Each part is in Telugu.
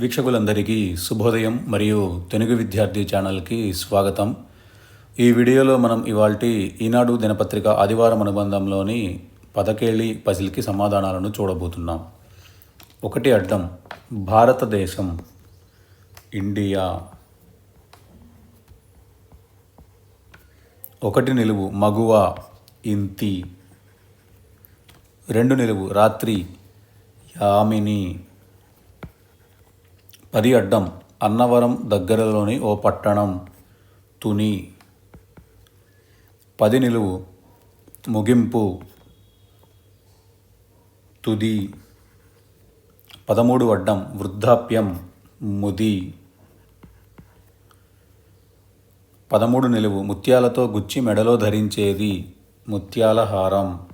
వీక్షకులందరికీ శుభోదయం మరియు తెలుగు విద్యార్థి ఛానల్కి స్వాగతం. ఈ వీడియోలో మనం ఇవాల్టి ఈనాడు దినపత్రిక ఆదివారం అనుబంధంలోని పదకేళి పజిల్కి సమాధానాలను చూడబోతున్నాం. ఒకటి అడ్డం భారతదేశం ఇండియా. ఒకటి నిలువు మగువ ఇంతి. రెండు నిలువు రాత్రి యామిని. పది అడ్డం అన్నవరం దగ్గరలోని ఓ పట్టణం తుని. పది నిలువు ముగింపు తుది. పదమూడు అడ్డం వృద్ధాప్యం ముది. పదమూడు నిలువు ముత్యాలతో గుచ్చి మెడలో ధరించేది ముత్యాల హారం.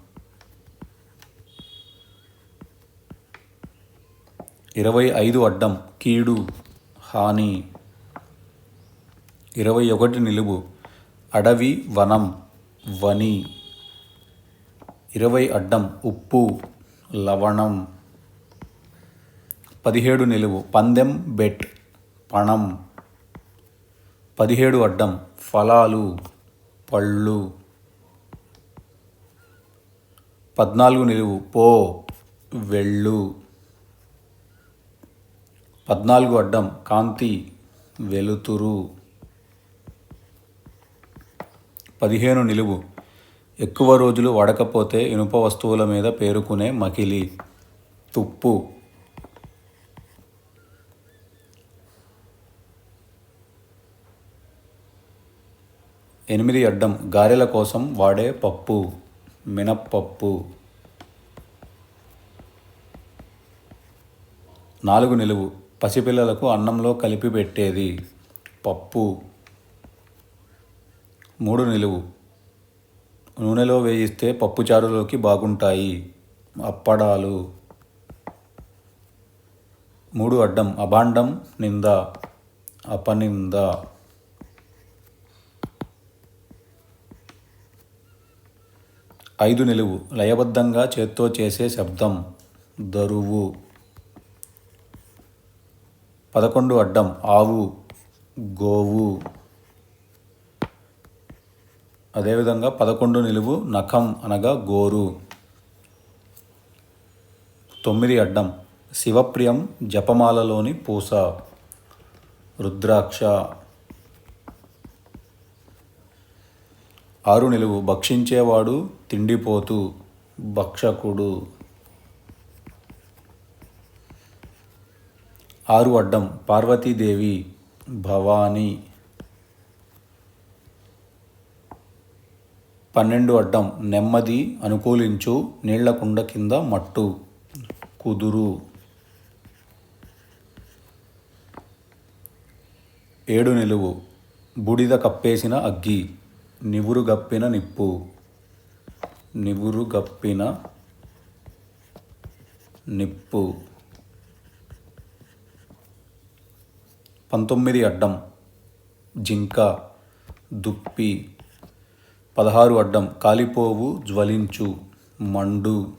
ఇరవై ఐదు అడ్డం కీడు హాని. ఇరవై ఒకటి నిలువు అడవి వనం వని. ఇరవై అడ్డం ఉప్పు లవణం. పదిహేడు నిలువు పందెం బెట్ పణం. పదిహేడు అడ్డం ఫలాలు పళ్ళు. పద్నాలుగు నిలువు పో వెళ్ళు. పద్నాలుగు అడ్డం కాంతి వెలుతురు. పదిహేను నిలువు. ఎక్కువ రోజులు వాడకపోతే ఇనుప వస్తువుల మీద పేరుకునే మకిలి తుప్పు. ఎనిమిది అడ్డం గారెల కోసం వాడే పప్పు మినప్పప్పు. నాలుగు నిలువు. పసిపిల్లలకు అన్నంలో కలిపి పెట్టేది పప్పు. మూడు నిలువు. నూనెలో వేయిస్తే పప్పుచారులోకి బాగుంటాయి. అప్పడాలు. మూడు అడ్డం. అభాండం నింద. అపనింద. ఐదు నిలువు. లయబద్ధంగా చేత్తో చేసే శబ్దం. దరువు. పదకొండు అడ్డం. ఆవు గోవు. అదేవిధంగా పదకొండు నిలువు నఖం అనగా గోరు. తొమ్మిది అడ్డం. శివప్రియం జపమాలలోని పూస. రుద్రాక్ష. ఆరు నిలువు. భక్షించేవాడు తిండిపోతు భక్షకుడు. ఆరు అడ్డం పార్వతీదేవి భవానీ. పన్నెండు అడ్డం నెమ్మది అనుకూలించు నీళ్ళ కుండ కింద మట్టు. కుదురు. ఏడు నిలువు. బూడిద కప్పేసిన అగ్గి. నివురు గప్పిన నిప్పు. నివురు గప్పిన నిప్పు. పంతొమ్మిది అడ్డం జింక దుప్పి పదహారు అడ్డం కాలిపోవు జ్వలించు మండు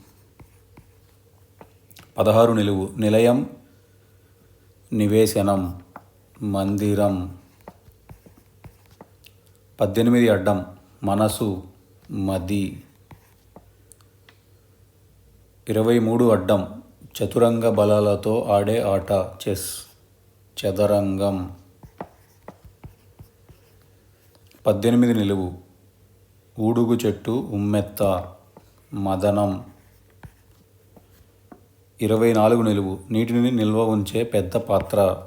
పదహారు నిలువు నిలయం నివేశనం మందిరం పద్దెనిమిది అడ్డం మనసు మది ఇరవై మూడు అడ్డం చతురంగ బలాలతో ఆడే ఆట చెస్. చదరంగం. పద్దెనిమిది నిలువు. ఊడుగు చెట్టు ఉమ్మెత్త. మదనం. ఇరవై నాలుగు నిలువు. నీటిని నిల్వ ఉంచే పెద్ద పాత్ర.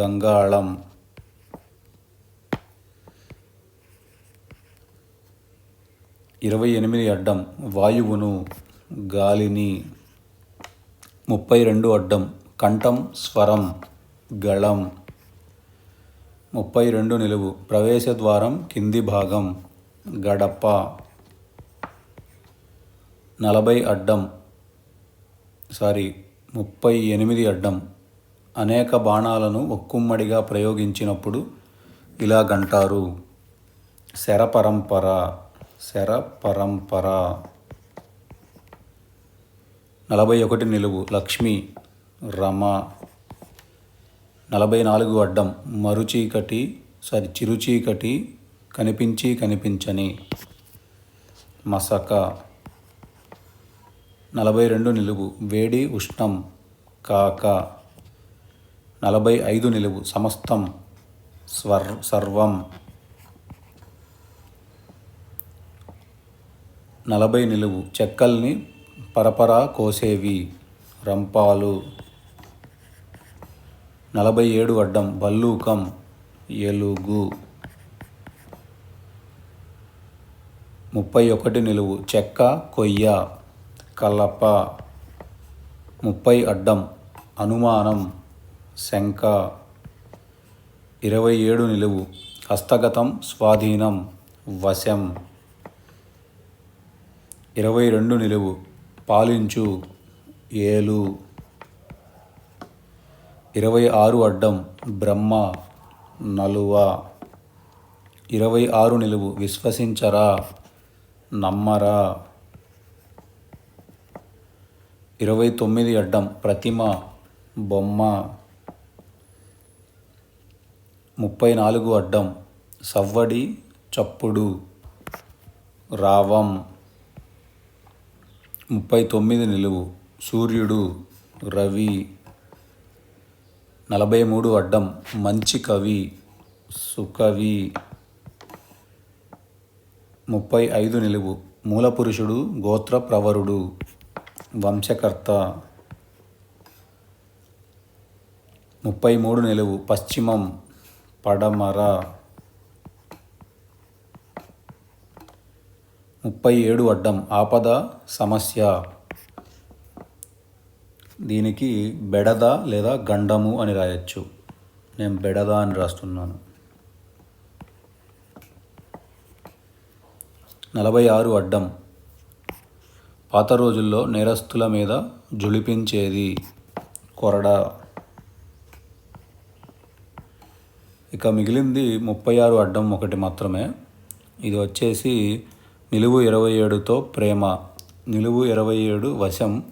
గంగాళం. ఇరవై ఎనిమిది అడ్డం. వాయువును. గాలిని. ముప్పై రెండు అడ్డం. కంఠం స్వరం. గళం. ముప్పై రెండు నిలువు. ప్రవేశ ద్వారం కింది భాగం. గడప. నలభై అడ్డం. సారీ ముప్పై ఎనిమిది అడ్డం. అనేక బాణాలను ఒక్కుమ్మడిగా ప్రయోగించినప్పుడు ఇలా గంటారు. శరపరంపర. శరపరంపర. శర పరంపర నలభై ఒకటి నిలువు. లక్ష్మి. రమ. నలభై నాలుగు అడ్డం మరుచీకటి సారీ చిరుచీకటి కనిపించి కనిపించని మసక. నలభై రెండు నిలువు వేడి ఉష్ణం కాక. నలభై ఐదు నిలువు సమస్తం స్వర్ సర్వం. నలభై నిలువు చెక్కల్ని పరపరా కోసేవి రంపాలు. నలభై ఏడు అడ్డం భల్లూకం ఎలుగు ముప్పై ఒకటి నిలువు చెక్క కొయ్య కలప. ముప్పై అడ్డం అనుమానం శంక ఇరవై ఏడు నిలువు హస్తగతం స్వాధీనం వశం. ఇరవై రెండు నిలువు పాలించు ఏలు. ఇరవై ఆరు అడ్డం బ్రహ్మ నలువ. ఇరవై ఆరు నిలువు విశ్వసించరా నమ్మరా. ఇరవై తొమ్మిది అడ్డం ప్రతిమ బొమ్మ. ముప్పై నాలుగు అడ్డం సవ్వడి చప్పుడు రావం. ముప్పై తొమ్మిది నిలువు సూర్యుడు రవి. నలభై మూడు అడ్డం మంచి కవి సుకవి. ముప్పై ఐదు నిలువు. మూలపురుషుడు గోత్ర ప్రవరుడు వంశకర్త. ముప్పై మూడు నిలువు. పశ్చిమం పడమర. ముప్పై ఏడు అడ్డం. ఆపద సమస్య. దీనికి బెడద లేదా గండము అని రాయొచ్చు. నేను బెడద అని రాస్తున్నాను. నలభై ఆరు అడ్డం. పాత రోజుల్లో నేరస్తుల మీద జుళిపించేది కొరడ. ఇక మిగిలింది ముప్పై ఆరు అడ్డం ఒకటి మాత్రమే. ఇది వచ్చేసి నిలువు ఇరవై ఏడుతో ప్రేమ. నిలువు ఇరవై ఏడు వశం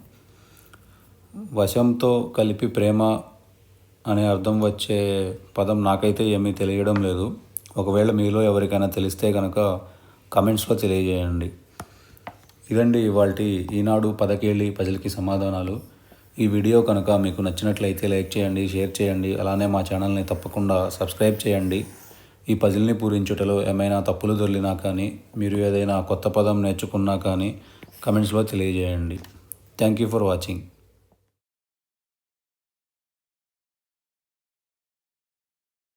వశంతో కలిపి ప్రేమ అనే అర్థం వచ్చే పదం నాకైతే ఏమీ తెలియడం లేదు. ఒకవేళ మీలో ఎవరికైనా తెలిస్తే కనుక కమెంట్స్లో తెలియజేయండి. ఇదండి ఇవాళ ఈనాడు పదకేళ్ళి ప్రజలకి సమాధానాలు. ఈ వీడియో కనుక మీకు నచ్చినట్లయితే లైక్ చేయండి షేర్ చేయండి అలానే మా ఛానల్ని తప్పకుండా సబ్స్క్రైబ్ చేయండి. ఈ పజిల్ని పూరించుటలో ఏమైనా తప్పులు దొరికినా కానీ మీరు ఏదైనా కొత్త పదం నేర్చుకున్నా కానీ కమెంట్స్లో తెలియజేయండి. Thank you for watching.